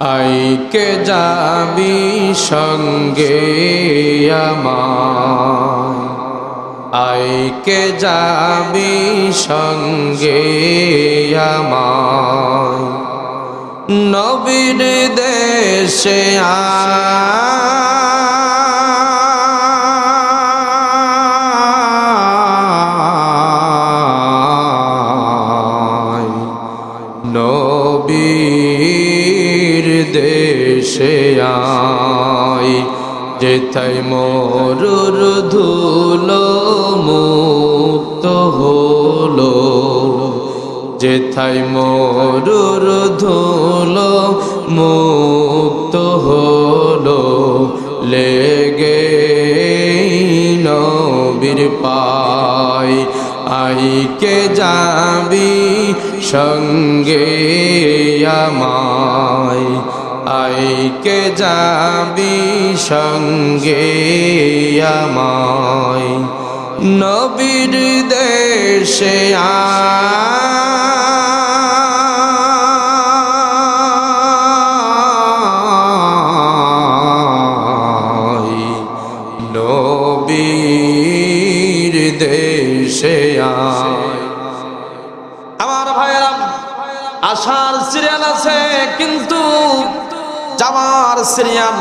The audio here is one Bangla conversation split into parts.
আইকে যাবি সঙ্গে আমার আইকে যাবি সঙ্গে আমার নবীর দেশে আয়। যেথাই মরুর ধুলো মুক্ত হলো? যেথাই মরুর ধুলো মুক্ত হলো? লেগে নবীর পায় আইকে যাবি সঙ্গে আমায় আইকে যাবি সঙ্গে আমায়? নবীর দেশে আয় যাওয়ার সিরিয়াল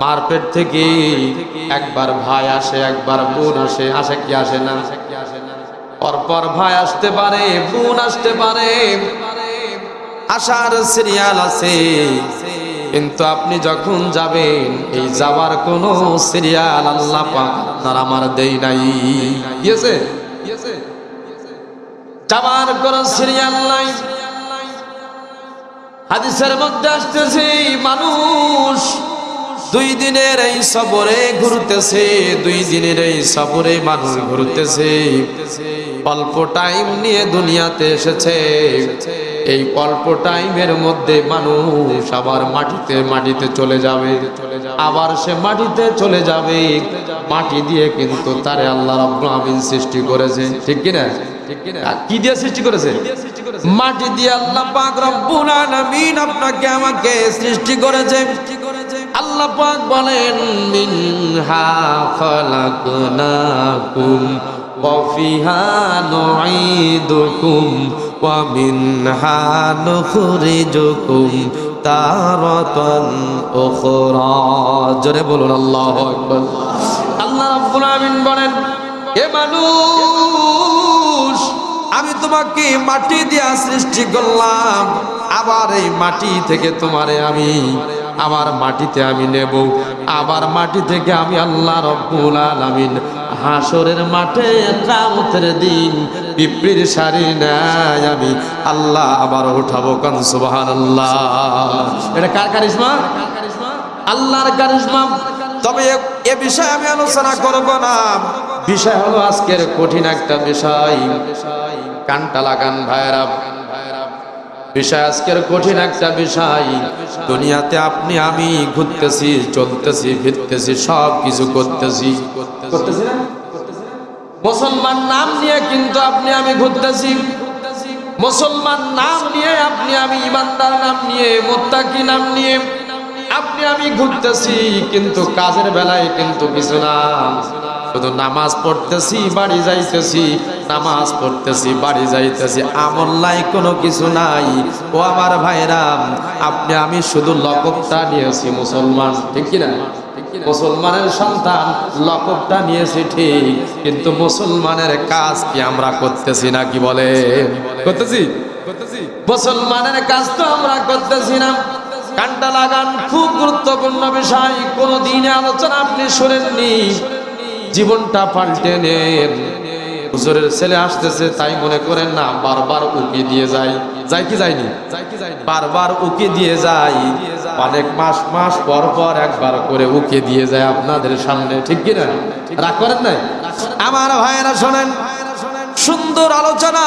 মার পেট থেকে একবার ভাই আসে, একবার বোন আসে আসে কি আসে না? পরপর ভাই আসতে পারে, বোন আসতে পারে। আসার সিরিয়াল আছে, কিন্তু আপনি যখন যাবেন, এই যাবার কোনো সিরিয়াল আল্লাহ আপনার আমার দেই নাই। যাবার কোন সিরিয়াল নাই। হাদিসের মধ্যে আসতেছে মানুষ দুই দিনের এই সবরে ঘুরতেছে, দুই দিনের এই সফরে মানুষ ঘুরতেছে। অল্প টাইম নিয়ে দুনিয়াতে এসেছে। এই অল্প টাইমের মধ্যে মানুষ আবার মাটিতে মাটিতে চলে যাবে। আবার সে মাটিতে চলে যাবে। মাটি দিয়ে কিন্তু তারে আল্লাহ আমিন সৃষ্টি করেছে। ঠিক কি না আর কি দিয়ে সৃষ্টি করেছে? মাটি দিয়ে আল্লাহ পাক রব্বুল আলামিন আপনাকে আমাকে সৃষ্টি করেছে। আল্লাহ পাক বলেন মিনহা খালাকনাকুম ওয়া ফিহা নুঈদুকুম ওয়া মিনহা নুখরিজুকুম তারাতান উখরা। জোরে বলুন আল্লাহু আকবার। আল্লাহ রাব্বুল আমিন বলেন এ মানুষ আমি তোমাকে মাটি দিয়া সৃষ্টি করলাম। আবার এই মাটি থেকে তোমারে আমি আবার মাটিতে আমি নেব। আবার মাটি থেকে আমি আল্লাহ রব্বুল আলামিন হাসরের মাঠে কামতের দিন পিঁপড়ির সারি নাই আমি। আল্লাহ আবার উঠাবো কান? সুবহানাল্লাহ। এটা কার কারিশমা? আল্লাহর কারিশমা। তবে এ- এ বিষয়ে আমি আলোচনা করব না। বিষয় হলো আজকের কঠিন একটা বিষয়। কানটা লাগান ভাইরা বিষয় আজকের কঠিন একটা বিষয়। দুনিয়াতে আপনি, আমি ঘুরতেছি, চলতেছি, ফিরতেছি, সব কিছু করতেছি। মুসলমান নাম নিয়ে কিন্তু আপনি, আমি ঘুরতেছি। মুসলমান নাম নিয়ে আপনি, আমি ইমানদার নাম নিয়ে, মোত্তাকি নাম নিয়ে আপনি, আমি ঘুরতেছি। কিন্তু কাজের বেলায় কিন্তু কিছু না। শুধু নামাজ পড়তেছি, বাড়ি যাইতেছি, নামাজ পড়তেছি, বাড়ি যাইতেছি, আমল নাই, কোনো কিছু নাই। ও আমার ভাইরাম আপনি, আমি শুধু লকবটা নিয়েছি, মুসলমান, ঠিক কিনা? মুসলমানের সন্তান লকবটা নিয়েছি ঠিক, কিন্তু মুসলমানের কাজ কি আমরা করতেছি না, কি বলে? করতেছি? মুসলমানের কাজ তো আমরা করতেছি না। কানটা লাগান, খুব গুরুত্বপূর্ণ বিষয়, কোনো দিনে আলোচনা আপনি শোনেননি। জীবনটা পাল্টে নেন। হুজুরের ছেলে আসতেছে, তাই মনে করেন না, বারবার উকি দিয়ে যায়। যাই কি যায়নি? বারবার উকি দিয়ে যায়। অনেক মাস মাস পর পর একবার করে উকি দিয়ে যায় আপনাদের সামনে, ঠিক কি না? রাগ করেন নাই? আমার ভাইয়েরা শোনেন, সুন্দর আলোচনা,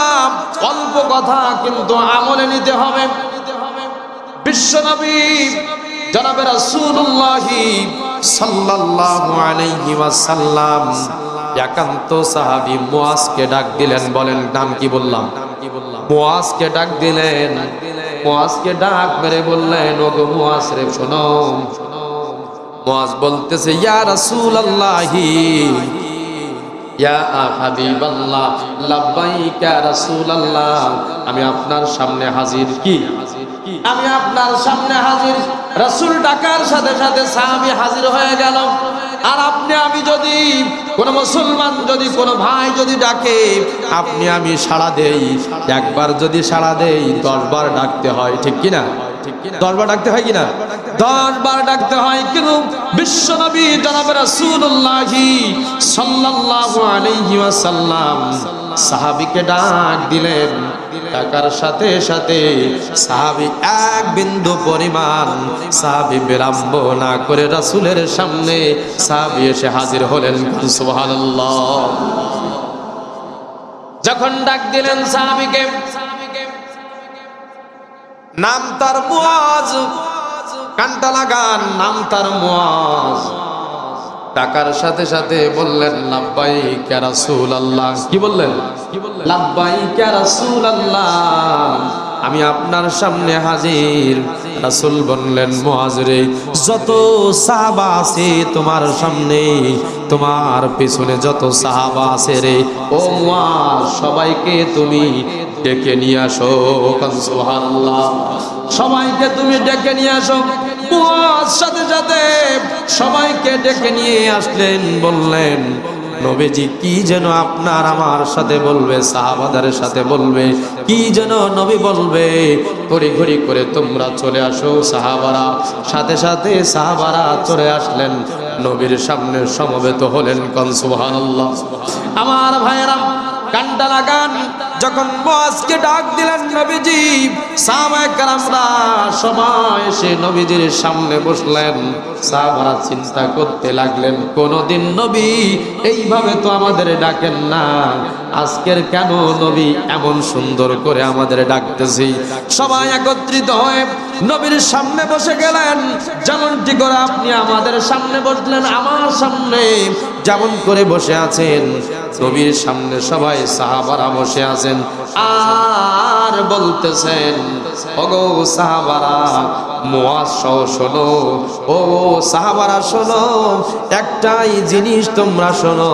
অল্প কথা, কিন্তু আমলে নিতে হবে। বিশ্বনবী, জনাবে রাসূলুল্লাহি সাল্লাল্লাহু আলাইহি ওয়াসাল্লাম। একান্ত সাহাবী মুয়াজকে ডাক দিলেন, বলেন, নাম কি বললাম? মুয়াজকে ডাক দিলেন। মুয়াজকে ডাক বললেন, ওগো মুয়াজ রে, শোনো। মুয়াজ বলতেছে, ইয়া আমি আপনার সামনে হাজির কি? আমি আপনার সামনে হাজির। রাসূল ডাকার সাথে সাথে সাহাবী হাজির হয়ে গেল। আর আপনি, আমি যদি কোন মুসলমান, যদি কোন ভাই যদি ডাকে, আপনি, আমি সাড়া দেই। একবার যদি সাড়া দেই, দশ বার ডাকতে হয়, ঠিক কিনা? দশ বার ডাকতে হয় কিনা? দশ বার ডাকতে হয়, কিন্তু বিশ্ব নবী জনাব রাসূলুল্লাহি সাল্লাল্লাহু আলাইহি ওয়াসাল্লাম সাহাবীকে ডাক দিলেন। ডাকার সাথে সাথে সাহাবী এক বিন্দু পরিমাণ সাহাবী বিলম্ব না করে রাসূলের সামনে সাহাবী এসে হাজির হলেন। যখন ডাক দিলেন সাহাবীকে, নাম তার মুয়াজ, কান্টা লাগান, নাম তার মুয়াজ। টাকার সাথে সাথে বললেন লাব্বাই কে রাসূল আল্লাহ কি বললেন? লাব্বাই কে রাসূল আল্লাহ আমি আপনার সামনে হাজির। রাসূল বললেন মুয়াজরে যত সাহাবা আছে তোমার সামনে, তোমার পেছনে যত সাহাবা আছে রে, ও সবাইকে তুমি ডেকে নিয়ে আসো। সবাইকে তুমি ডেকে নিয়ে আসো। মুয়াজ সাথে সাথে সবাইকে ডেকে নিয়ে আসলেন, বললেন, নবীজি, কি যেন আপনার আমার সাথে বলবে সাহাবাদের সাথে বলবে, কি যেন নবী বলবে? ঘড়ি ঘড়ি করে তোমরা চলে আসো, সাহাবারা। সাথে সাথে সাহাবারা চলে আসলেন, নবীর সামনে সমবেত হলেন কন, সুবহানাল্লাহ। আমার ভাইয়েরা, কান্টা লাগান। যখন বসকে ডাক দিলেন নবীজি, সাহাবায়ে কেরামরা সবাই এসে নবীজির সামনে বসলেন। সাহাবারা চিন্তা করতে লাগলেন, কোনদিন নবী এইভাবে তো আমাদের ডাকেন না। আজকের কেন নবী এমন সুন্দর করে আমাদের ডাকতেছি? সবাই একত্রিত হয়ে নবীর সামনে বসে গেলেন। যেমনটি করে আপনি আমাদের সামনে বসলেন, আমার সামনে যেমন করে বসে আছেন। নবীর সামনে সবাই সাহাবারা বসে আছেন। আর বলতেছেন, ওগো সাহাবারা শোনো ও সাহাবারা শোনো, একটাই জিনিস তোমরা শোনো,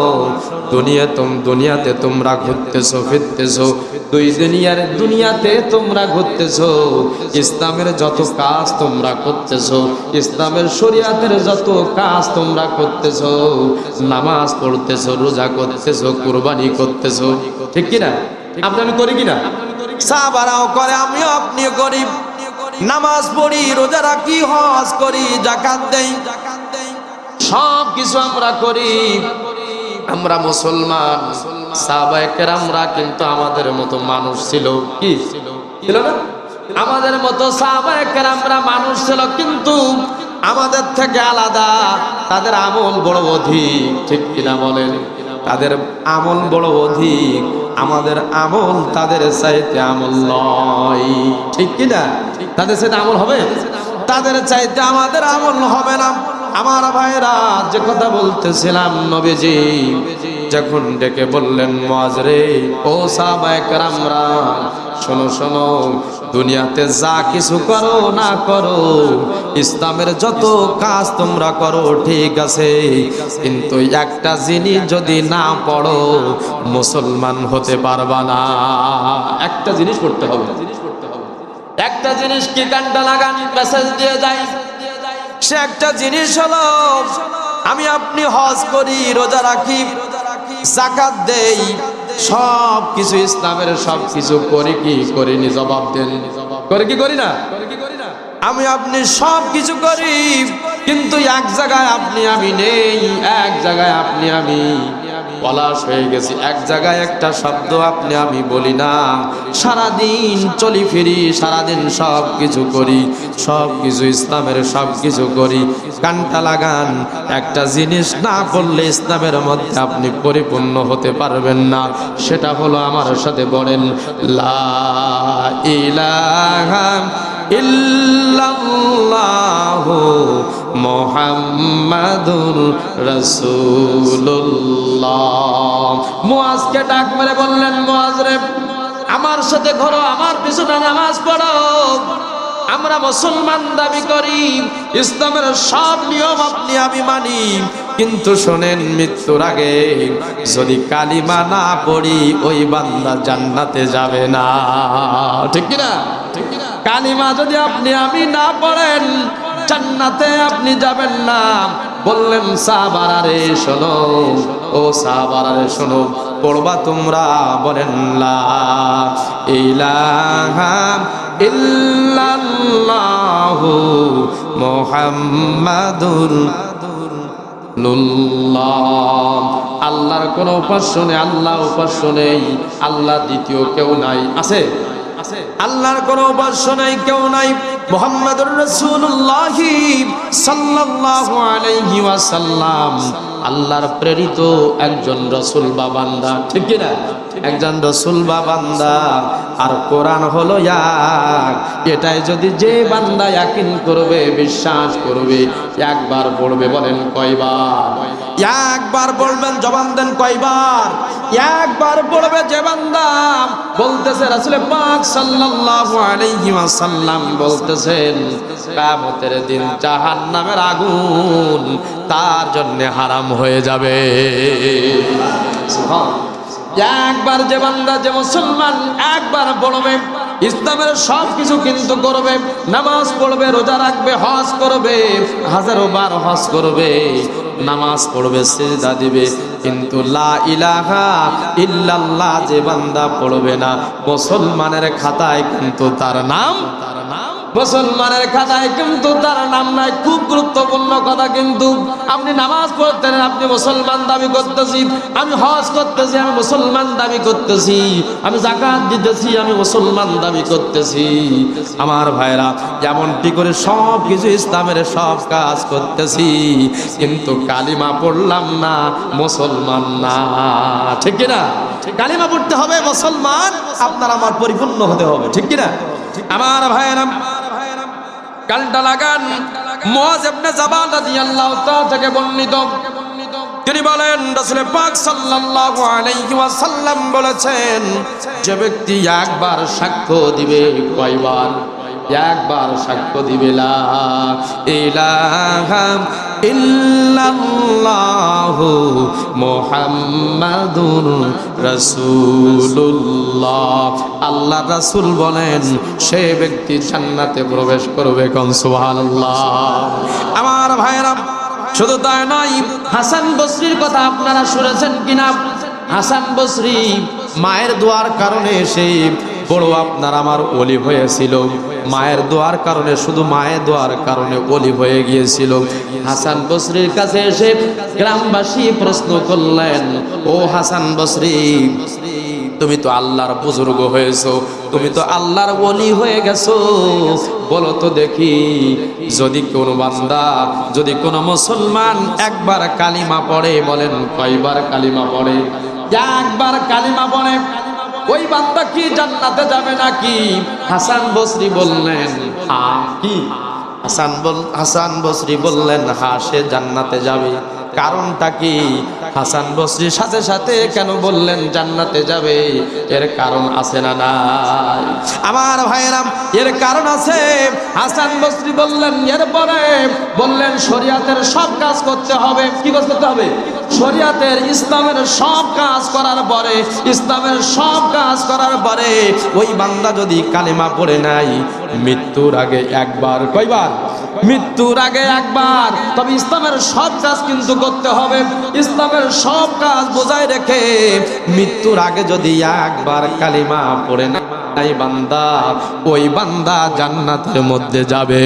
দুনিয়া তোম, দুনিয়াতে তোমরা ঘুরতেছো, ফিরতেছো, দুই দুনিয়ার দুনিয়াতে তোমরা ঘুরতেছো, ইসলামের যত কাজ তোমরা করতেছো, ইসলামের শরিয়াতের যত কাজ তোমরা করতেছো, নামাজ পড়তেছো, রোজা করতেছো কুরবানি করতেছো। ঠিক কিনা? আপনি আমি করি কিনা? সাহাবারাও করে আমিও আপনিও করি। নামাজ পড়ি রোজা রাখি হজ করি জাকাত দেই। সব কিছু আমরা করি। আমরা মুসলমান। সাহাবায়ে আমরা কিন্তু আমাদের মতো মানুষ ছিল। কি? ছিল না? আমাদের মতো সাহাবায়ে আমরা মানুষ ছিল কিন্তু আমাদের থেকে আলাদা তাদের আমল বড় অধিক। ঠিক কিনা বলেন? তাদের আমল বড় অধিক, আমাদের আমল তাদের চাইতে আমল নয়। ঠিক কিনা তাদের সাথে আমল হবে? তাদের চাইতে আমাদের আমল হবে না। আমার ভাইরা যে কথা বলতেছিলাম নবীজি, যখন ডেকে বললেন মাজরে ও সাহাবায়ে কেরামরা শোনো শোনো, দুনিয়াতে যা কিছু করো না করো, ইসলামের যত কাজ তোমরা করো ঠিক আছে। কিন্তু একটা জিনিস যদি না পড়ো, মুসলমান হতে পারবা না। একটা জিনিস পড়তে হবে। একটা জিনিস কি কানটা লাগান, মেসেজ দিয়ে যাই। সে একটা জিনিস হলো, আমি আপনি হজ করি, রোজা রাখি জাকাত দেই সব কিছু ইসলামের সব কিছু করি কি করিনি? জবাব দেন। করে কি করি না? আমি আপনি সব কিছু করি, কিন্তু এক জায়গায় আপনি আমি নেই, এক জায়গায় আপনি আমি পলাশ হয়ে গেছি। এক জায়গায় একটা শব্দ আপনি, আমি বলি না। সারাদিন চলি ফিরি, সারাদিন সব কিছু করি, সব কিছু ইসলামের সব কিছু করি। কানটা লাগান, একটা জিনিস না করলে ইসলামের মধ্যে আপনি পরিপূর্ণ হতে পারবেন না। সেটা হলো আমার সাথে বলেন, লা ইলাহা ইল্লাল্লাহু মোহাম্মদুর রসুল্লাহ মুআজকে ডাক মেরে বললেন মুআজ রে, আমার সাথে ঘরো, আমার পিছনে নামাজ পড়ো। আমরা মুসলমান দাবি করি, ইসলামের সব নিয়ম আপনি, আমি মানি। কিন্তু শোনেন, মৃত্যুর আগে যদি কালিমা না পড়ি, ওই বান্দা জান্নাতে যাবে না। ঠিক কিনা? কালিমা যদি আপনি, আমি না পড়েন জান্নাতে আপনি যাবেন না। বললেন সাহাবারারে শোনো। ও সাহাবারারে শোনো, পড়বা তোমরা, বলেন, লা ইলাহা আল্লাহর কোন উপাস্য নেই, আল্লাহ উপাস্য নেই। আল্লাহ দ্বিতীয় কেউ নাই। আছে? আছে? আল্লাহর কোন উপাস্য নেই, কেউ নাই। মোহাম্মদুর রাসূলুল্লাহ সাল্লাল্লাহু আলাইহি ওয়াসাল্লাম। আল্লাহর প্রেরিত একজন রসুল বা বান্দা, ঠিক না একজন রসুল বা বান্দা। আর কোরআন হলো এক। এটাই যদি যে বান্দা ইয়াকিন করবে, বিশ্বাস করবে, একবার পড়বে বলেন কয়বার? একবার বলবেন, জবান দেন কয়বার? একবার পড়বে যে বান্দা বলতেছে রাসূল পাক সাল্লাল্লাহু আলাইহি ওয়াসাল্লাম বলতেছেন, কিয়ামতের দিন জাহান্নামের আগুন তার জন্য হারাম হয়ে যাবে। একবার যে বান্দা, যে মুসলমান, একবার পড়বে, ইসলামের সব কিছু কিন্তু করবে, নামাজ পড়বে, রোজা রাখবে, হজ করবে, হাজারো বার হজ করবে, নামাজ পড়বে, সেজদা দিবে, কিন্তু লা ইলাহা ইল্লাল্লাহ যে বান্দা পড়বে না, মুসলমানের খাতায় কিন্তু তার নাম মুসলমানের খাতায় কিন্তু তার নাম নাই, খুব গুরুত্বপূর্ণ কথা কিন্তু। আপনি নামাজ পড়তেন, আপনি মুসলমান দাবি করতেছি, আমি হজ করতেছি, আমি মুসলমান দাবি করতেছি, আমি জাকাত দিতেছি, আমি মুসলমান দাবি করতেছি। আমার ভাইরা, যেমনটি করে সব কিছু ইসলামের সব কাজ করতেছি, কিন্তু কালিমা পড়লাম না, মুসলমান না। ঠিক কিনা? কালিমা পড়তে হবে মুসলমান, আপনার আমার পরিপূর্ণ হতে হবে, ঠিক কিনা? আমার ভাইয়েরা কালটা লাগান। মুয়াজ ইবনে জাবাল রাদিয়াল্লাহু তাআলা থেকে বর্ণিত। তিনি বলেন রসুলের পাক সাল্লাল্লাহু আলাইহি ওয়াসাল্লাম বলেছেন, যে ব্যক্তি একবার সাক্ষ্য দিবে কয়বার? একবার সাক্ষ্য দিবে লা ইলাহা ইল্লাল্লাহু মুহাম্মাদুর আল্লাহ রাসূল বলেন, সে ব্যক্তি জান্নাতে প্রবেশ করবে কোন, সুবহানাল্লাহ। আমার ভাইরা শুধু তাই নয়, হাসান বসরির কথা আপনারা শুনেছেন কিনা? হাসান বসরি মায়ের দোয়ার কারণে সে বড় আপনার আমার অলি হয়েছিল। মায়ের দোয়ার কারণে, শুধু মায়ের দোয়ার কারণে অলি হয়ে গিয়েছিল। হাসান বসরির কাছে এসে গ্রামবাসী প্রশ্ন করলেন, ও হাসান বসরি, তুমি তো আল্লাহর বুজুর্গ হয়েছো, তুমি তো আল্লাহর ওলি হয়ে গেছো। বলো তো দেখি, যদি কোন বান্দা, যদি কোন মুসলমান একবার কালিমা পড়ে, বলেন কয়বার কালিমা পড়ে? একবার কালিমা পড়ে। ওই বান্দা কি জান্নাতে যাবে নাকি? হাসান বসরি বললেন, হা, কি? হাসান বল হাসান বসরি বললেন, হা, সে জান্নাতে যাবে। কারণটা কি? হাসান বসরির সাথে সাথে কেন বললেন, জান্নাতে যাবে, এর কারণ আছে না নাই? আমার ভাইয়েরাম, এর কারণ আছে। হাসান বসরি বললেন, এরপরে বললেন, শরিয়াতের সব কাজ করতে হবে। কি কাজ করতে হবে? শরিয়াতের ইসলামের সব কাজ করার পরে, ইসলামের সব কাজ করার পরে, ওই বান্দা যদি কালেমা পড়ে নাই, মৃত্যুর আগে একবার, কয়বার? মৃত্যুর আগে একবার। তবে ইসলামের সব কাজ কিন্তু করতে হবে। ইসলামের সব কাজ বোঝায় রেখে মৃত্যুর আগে যদি একবার কালিমা পড়ে না, নাই বান্দা, ওই বান্দা জান্নাতের মধ্যে যাবে।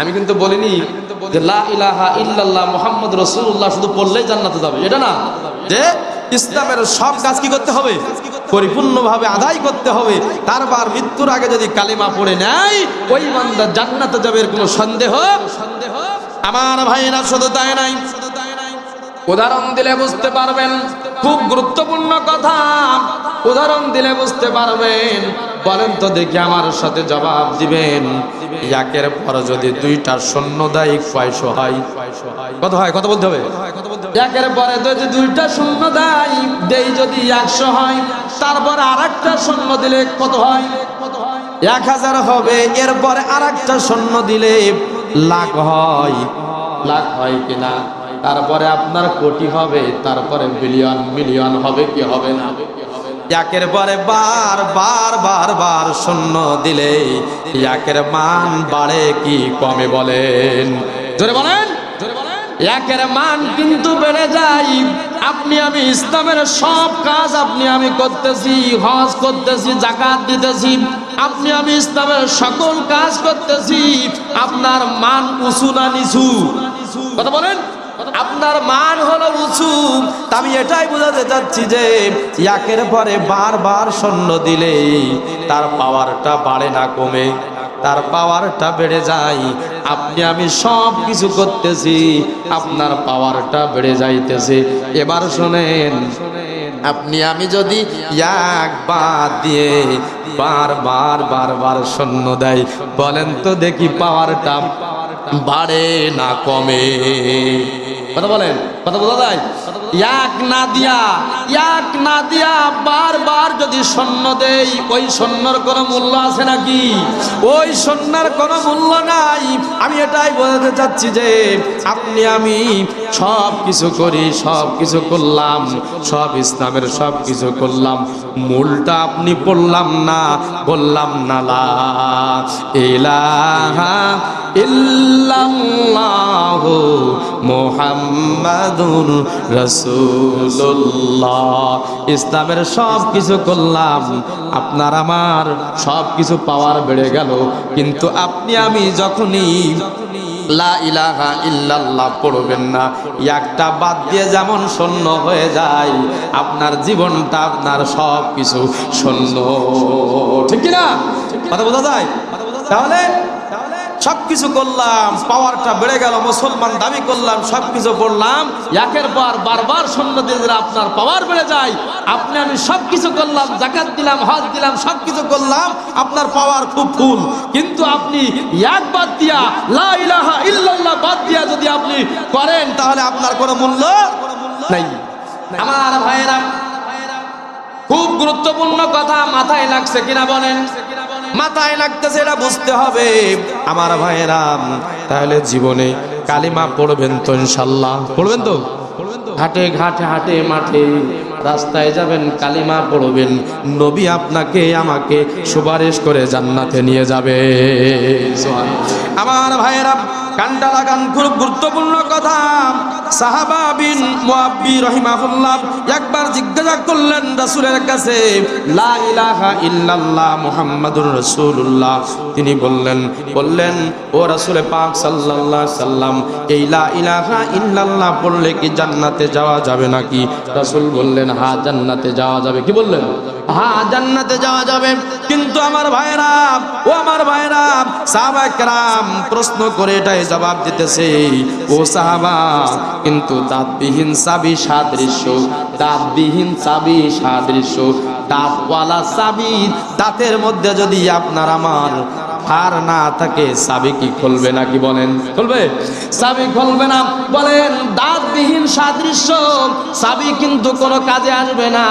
আমি কিন্তু বলিনি শুধু পড়লেই জান্নাতে যাবে। এটা না। যে ইসলামের সব কাজ কি করতে হবে? পরিপূর্ণভাবে আদায় করতে হবে। তারপর মৃত্যুর আগে যদি কালিমা পড়ে নেয়, ওই বান্দা জান্নাতে যাবে এর কোনো সন্দেহ? সন্দেহ আমার ভাইরা শুধু তাই নাই। উদাহরণ দিলে বুঝতে পারবেন। খুব গুরুত্বপূর্ণ কথা। উদাহরণ দিলে বুঝতে পারবেন। বলেন তো দেখি আমার সাথে জবাব দিবেন। একের পর যদি দুইটা শূন্য দেয়, কয়শো হয়? কত হয়? কত বলতে হবে? একের পরে যদি দুইটা শূন্য দেয়, দেই যদি একশো হয়, তারপর আর একটা শূন্য দিলে কত হয়? এক হাজার হবে, এরপরে আর একটা শূন্য দিলে লাখ হয়। লাখ হয় কিনা? তারপরে আপনার কোটি হবে, তারপরে বিলিয়ন, মিলিয়ন হবে কি হবে না? একের পরে বার বার বার বার শূন্য দিলে একের মান বাড়ে কি কমে বলেন? জোরে বলেন? একের মান কিন্তু বেড়ে যায়। আপনি আমি ইসলামের সব কাজ আপনি আমি করতেছি, হজ করতেছি জাকাত দিতেছি, আপনি আমি ইসলামের সকল কাজ করতেছি, আপনার মান উঁচু না নিচু? কথা বলেন? আপনার মান হলো উঁচু। আমি এটাই বোঝাতে চাচ্ছি যে, একের পরে বারবার সৈন্য দিলে তার পাওয়ারটা বাড়ে না, কমে। তার পাওয়ারটা বেড়ে যায়। আপনি, আমি সব কিছু করতেছি, আপনার পাওয়ারটা বেড়ে যাইতেছে। এবার শোনেন, আপনি, আমি যদি একবার দিয়ে বারবার বারবার শূন্য দেয় বলেন তো দেখি পাওয়ারটা বাড়ে না, কমে। কথা বলেন কথা বোঝা যায়? এক না দিয়া এক না দিয়া বারবার যদি স্বর্ণ দেই, ওই স্বর্ণর কোনো মূল্য আছে নাকি? ওই স্বর্ণের কোনো মূল্য নাই। আমি এটাই বোঝাতে চাচ্ছি যে, আপনি, আমি সব কিছু করি সব কিছু করলাম, সব ইসলামের সব কিছু করলাম। মূলটা আপনি পড়লাম না, বললাম না, লা ইলাহা ইল্লাল্লাহু মুহাম্মাদুর রাসূলুল্লাহ, ইসলামের সব কিছু করলাম। আপনার আমার সব কিছু পাওয়ার বেড়ে গেল। কিন্তু আপনি, আমি যখনই লা ইলাহা ইল্লাল্লাহ পড়বেন না, একটা বাদ দিয়ে যেমন শূন্য হয়ে যায়, আপনার জীবনটা, আপনার সব কিছু শূন্য। ঠিক না কথা বোঝা যায়? তাহলে সব কিছু করলাম পাওয়ারটা বেড়ে গেল, মুসলমান দাবি করলাম সব কিছু করলাম। একের পর বারবার দিয়ে আপনার পাওয়ার বেড়ে যায়। আপনি আমি সব কিছু করলাম, জাকাত দিলাম, হজ দিলাম সব কিছু করলাম, আপনার পাওয়ার খুব ফুল কিন্তু আপনি এক বাদ দিয়া, লা ইলাহা ইল্লাল্লাহ বাদ দিয়া যদি আপনি করেন, তাহলে আপনার কোনো মূল্য নাই। আমার ভাইয়েরা, খুব গুরুত্বপূর্ণ কথা মাথায় লাগছে কিনা বলেন কিনা বলেন? মাথায় লাগতেছে, এটা বুঝতে হবে। আমার ভাইয়েরাম তাহলে জীবনে কালিমা পড়বেন তো ইনশাল্লাহ পড়বেন তো? ঘাটে ঘাটে, হাটে মাঠে, রাস্তায় যাবেন, কালিমা পড়বেন। নবী আপনাকে, আমাকে সুপারিশ করে জান্নাতে নিয়ে যাবে। আমার ভাইয়েরা কান্ডা লাগান খুব গুরুত্বপূর্ণ কথা। সাহাবা বিন মুআব্বি রহিমাহুল্লাহ একবার জিজ্ঞাসা করলেন রাসূলের কাছে, লা ইলাহা ইল্লাল্লাহ মুহাম্মাদুর রাসূলুল্লাহ। তিনি বললেন বললেন, ও রাসূলে সাল্লাম, এই লা ইলাহা ইল্লাল্লাহ পড়লে কি জান্নাতে যাওয়া যাবে নাকি? রাসূল বললেন হ্যাঁ জান্নাতে যাওয়া যাবে। কি বললেন? হ্যাঁ জান্নাতে যাওয়া যাবে। কিন্তু আমার ভাইরা ও আমার ভাইরা সাহাবাকরাম প্রশ্ন করে এটাই জবাব দিতেছে, ও সাহাবা, কিন্তু দাঁতবিহীন চাবি সাদৃশ্য, দাঁতবিহীন চাবি সাদৃশ্য, দাঁতওয়ালা চাবি, দাঁতের মধ্যে যদি আপনার আমার হার না থাকে চাবি কি খুলবে না কি বলেন? খুলবে? চাবি খুলবে না। বলেন, দাঁতবিহীন সাদৃশ্য চাবি কিন্তু কোনো কাজে আসবে না।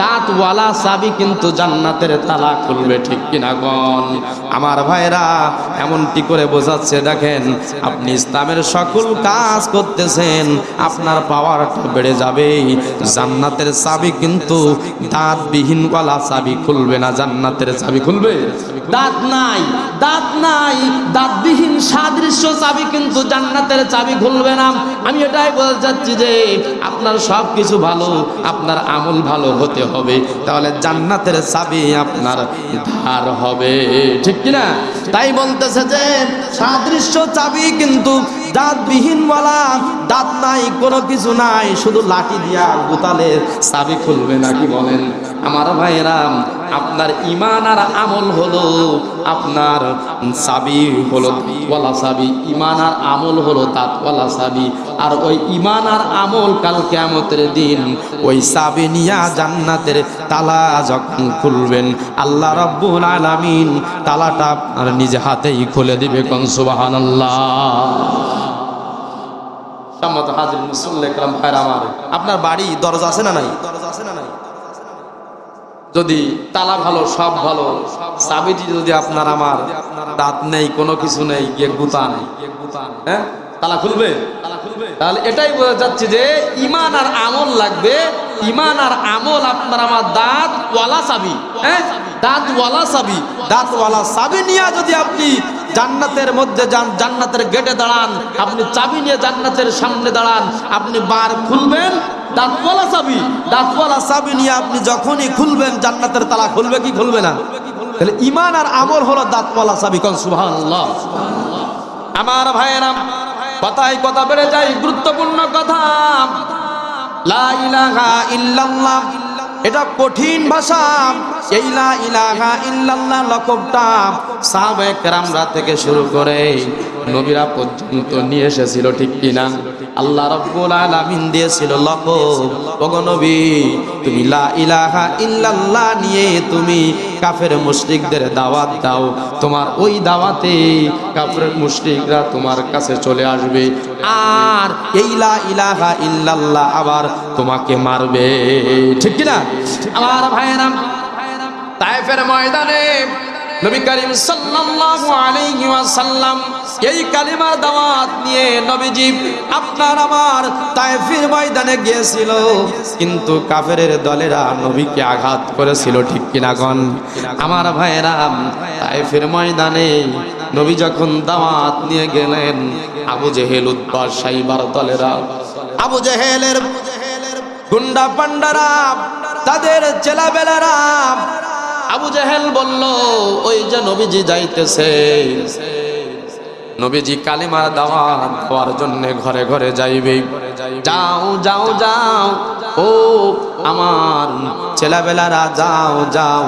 দাঁতওয়ালা চাবি কিন্তু জান্নাতের তালা খুলবে, ঠিক কিনা গন আমার ভাইরা, এমনটি করে বোঝাচ্ছে, দেখেন, আপনি ইসলামের সকল কাজ করতেছেন, আপনার পাওয়ারটা বেড়ে যাবে। জান্নাতের চাবি কিন্তু দাঁতবিহীন ওয়ালা চাবি খুলবে না, জান্নাতের চাবি খুলবে? দাঁত নাই। দাঁত নাই, দাঁতবিহীন সাদৃশ্য চাবি কিন্তু জান্নাতের চাবি খুলবে না। আমি এটাই বলতে চাচ্ছি যে, আপনার সব কিছু ভালো, আপনার আমল ভালো হতে হবে। তাহলে জান্নাতের চাবি আপনার ধার হবে। ঠিক কিনা? তাই বলতেছে যে, সাদৃশ্য চাবি কিন্তু দাঁতবিহীন বলা দাঁত নাই, কোনো কিছু নাই, শুধু লাঠি দিয়া গোতালে চাবি খুলবে নাকি বলেন? আমার ভাইয়েরা আপনার ইমান আর আমল হলো আপনার সাবি হলো ওয়ালা সাবি ইমান আর আমল হলো তাত ওয়ালা সাবি। আর ওই ইমান আর আমল কাল কেমতের দিন ওই সাবি নিয়া জান্নাতের তালা যখন খুলবেন, আল্লাহ রব্বুল আলামিন তালাটা আর নিজ হাতেই খুলে দিবে কনসুবাহান আল্লাহ সম্মত হাজির মুসল্লাম ভাইরা আমার, আপনার বাড়ি দরজা আছে না নাই? দরজা আছে না যদি তালা ভালো, সব ভালো চাবিটি যদি আপনার আমার দাঁত নেই, কোনো কিছু নেই, গিয়ে নেই। হ্যাঁ? তালা খুলবে? তাহলে এটাই বোঝা যাচ্ছে যে ইমান আর আমল লাগবে। ইমান আর আমল আপনার আমার দাঁত ওয়ালা হ্যাঁ? দাঁত ওয়ালা চাবি দাঁত ওয়ালা নিয়ে যদি আপনি জান্নাতের মধ্যে যান, জান্নাতের গেটে দাঁড়ান। আপনি চাবি নিয়ে জান্নাতের সামনে দাঁড়ান। আপনি বার খুলবেন, দাঁতওয়ালা চাবি। দাঁতওয়ালা চাবি নিয়ে আপনি যখনই খুলবেন, জান্নাতের তালা খুলবে কি খুলবে না? তাহলে ইমান আর আমল হলো দাঁতওয়ালা চাবি। কোন সুবহানাল্লাহ? আমার ভাইয়েরা, কথায় কথা বেড়ে যায়, গুরুত্বপূর্ণ কথা। লা ইল্লাল্লাহ। এটা কঠিন ভাষা। এই লা ইলাহা ইল্লাল্লাহ লকবটা সাহাবায়ে কেরামরা থেকে শুরু করে নবীরা পর্যন্ত নিয়ে এসেছিল, ঠিক কিনা? আল্লাহ রাব্বুল আলামিন দিয়েছিল লকব। ওগো নবী, তুমি লা ইলাহা ইল্লাল্লাহ নিয়ে তুমি কাফের মুশরিকদের দাওয়াত দাও। তোমার ওই দাওয়াতে কাফের মুশরিকরা তোমার কাছে চলে আসবে। আর এই লা ইলাহা ইল্লাল্লাহ আবার তোমাকে মারবে। ঠিক কিনা? আমার ভাইয়েরা তাইফের ময়দানে নবী করিম সাল্লাল্লাহু আলাইহি ওয়াসাল্লাম এই কালিমার দাওয়াত নিয়ে নবীজি আপনার আমার তাইফের ময়দানে গিয়েছিল। কিন্তু কাফেরের দলেরা নবীকে আঘাত করেছিল, ঠিক কিনা গন আমার ভাইয়েরা, তাইফের ময়দানে নবী যখন দাওয়াত নিয়ে গেলেন, আবু জেহেল উদ্বাস সাইবার দলেরা, আবু জেহেলের গুন্ডা পান্ডারা তাদের চেলাবেলারা আবু জাহেল বলল, ওই যে নবীজি যাইতেছে। নবীজি কালিমার দাওয়াত দেওয়ার জন্য ঘরে ঘরে যাইবে। যাও যাও যাও, ও আমার ছেলেবেলারা, যাও যাও,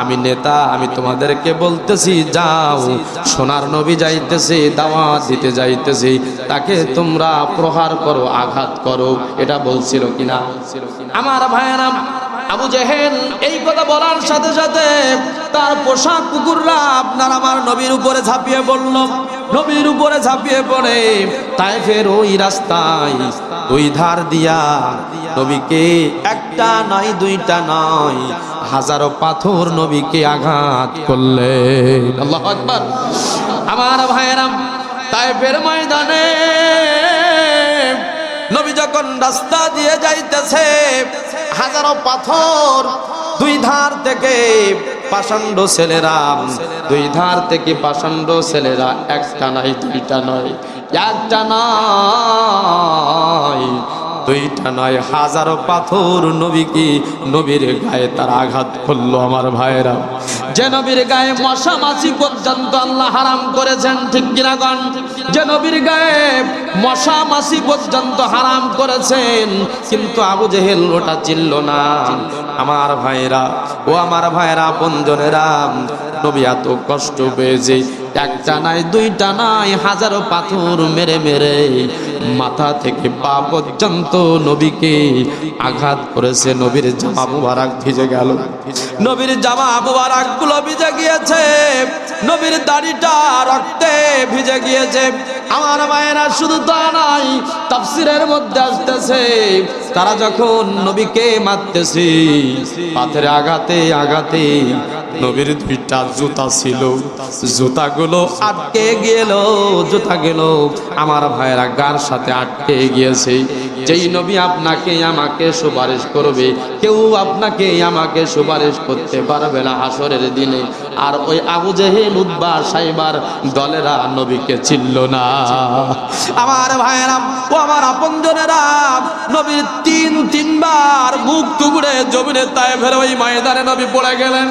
আমি নেতা, আমি তোমাদেরকে বলতেছি, যাও। সোনার নবী যাইতেছে, দাওয়াত দিতে যাইতেছি। তাকে তোমরা প্রহার করো, আঘাত করো। এটা বলছিল কিনা? আমার ভাইয়েরা আবু জেহেল এই কথা বলার সাথে সাথে তার পোশাক কুকুররা আপনার আমার নবীর উপরে ঝাঁপিয়ে পড়ল। নবীর উপরে ঝাঁপিয়ে পড়ে। তাই ফের ওই রাস্তায় দুই ধার দিয়া নবীকে একটা নয় দুইটা নয় হাজারো পাথর নবীকে আঘাত করলে আল্লাহ আকবার। আমার ভাইয়েরা তাই ফের ময়দানে নবী যখন রাস্তা দিয়ে যাইতেছে, হাজারো পাথর দুই ধার থেকে পাষণ্ড ছেলেরা, দুই ধার থেকে পাষণ্ড ছেলেরা, একটা নয় দুইটা নয়, একটা নয় দুইটা নয়, হাজারো পাথর নবীকে নবীর গায়ে তার আঘাত করল আমার ভাইয়েরা। যে নবীর গায়ে মশা মাছি পর্যন্ত আল্লাহ হারাম করেছেন, ঠিক কিনাগণ যে নবীর গায়ে মশা মাছি পর্যন্ত হারাম করেছেন, কিন্তু আবু জেহেল ওটা চিনল না। আমার ভাইরা, ও আমার ভাইরা, বন্ধনেরা, নবী এত কষ্ট পেয়েছে। একটা নাই, দুইটা নাই, হাজারো পাথর মেরে মেরে মাথা থেকে পা পর্যন্ত নবীকে আঘাত করেছে। নবীর জামা মুবারক ভিজে গেল। নবীর জামা মুবারকগুলো ভিজে গিয়েছে। নবীর দাড়িটা রক্তে ভিজে গিয়েছে। আমার মায়েরা শুধু তা নাই, তাফসিরের মধ্যে আসতেছে, তারা যখন নবীকে মারতেছে পাথরে আঘাতে আঘাতে নবীর দুইটা জুতা ছিল। জুতাগুলো আটকে গেল, জুতা গেল। আমার ভাইয়েরা গার সাথে আটকে গিয়েছে? যেই নবী আপনাকে, আমাকে সুপারিশ করবে, কেউ আপনাকে আমাকে সুপারিশ করতে পারবে না হাসরের দিনে। আর ওই আবু জেহেল উদ্বা সাইবার দলেরা নবীকে চিনল না। আমার ভাইয়েরা, ও আমার আপনজনেরা, নবীর তিন, তিনবার মুখ টুকরে জমিনে তাই ফেরে ওই ময়দানে নবী পড়ে গেলেন।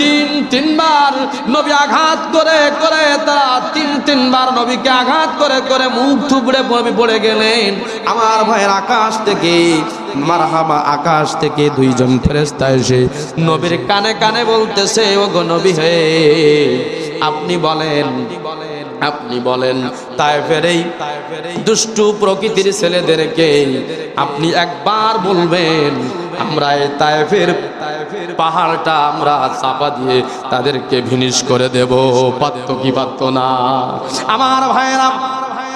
তিন, তিনবার নবী আঘাত করে করে তারা তিন, তিনবার নবীকে আঘাত করে করে মুখ থুবড়ে পড়ে গেলেন। আমার ভাইয়ের আকাশ থেকে মারহামা আকাশ থেকে দুইজন ফেরেস্তা এসে নবীর কানে কানে বলতেছে ও গো নবী হে, আপনি বলেন আপনি বলেন, তায়েফের এই দুষ্টু প্রকৃতির ছেলেদেরকে আপনি একবার বলবেন, আমরা এই তায়েফের পাহাড়টা আমরা চাপা দিয়ে তাদেরকে ভিনিশ করে দেব। পাত্ত কি পাত্ত না? আমার ভাইয়েরা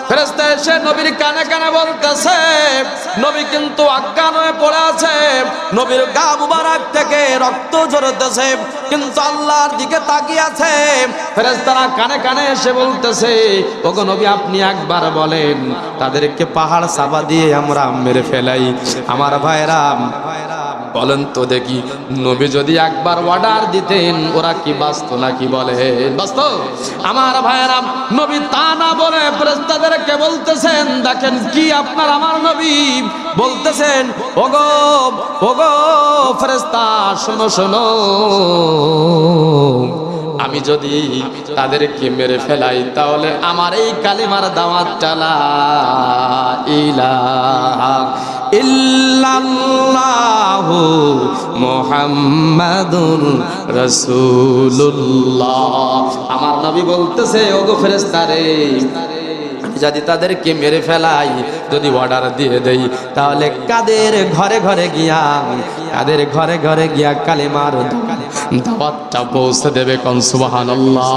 ফেরেস্তা এসে নবীর কানে কানে বলতেছে, নবী কিন্তু অজ্ঞান হয়ে পড়ে আছে। নবীর গা মুবারক থেকে রক্ত ঝরতেছে, কিন্তু আল্লাহর দিকে তাকিয়ে আছে। ফেরেস্তারা কানে কানে এসে বলতেছে, ওগো নবী, আপনি একবার বলেন, তাদেরকে পাহাড় চাপা দিয়ে আমরা মেরে ফেলাই। আমার ভাইরা বলেন তো দেখি, নবী যদি একবার অর্ডার দিতেন, ওরা কি বাঁচত নাকি বলে? বাঁচত? আমার ভাইয়েরা, নবী তা না বলে ফেরেস্তাদেরকে বলতেছেন, দেখেন কি আপনার আমার নবী বলতেছেন, ওগো ওগো ফেরেস্তা শোনো শোনো। আমি যদি তাদেরকে মেরে ফেলাই, তাহলে আমার এই কালিমার দাওয়াত চালা ইলাহা ইল্লাল্লাহু মুহাম্মাদুর রাসূলুল্লাহ। আমার নবী বলতেছে, ওগো ফেরেশতারে, আমি যদি তাদেরকে মেরে ফেলাই, যদি অর্ডার দিয়ে দেই, তাহলে কাদের ঘরে ঘরে গিয়া, কাদের ঘরে ঘরে গিয়া কালিমার দাওয়াতটা পৌঁছে দেবে কন সুবহানাল্লাহ?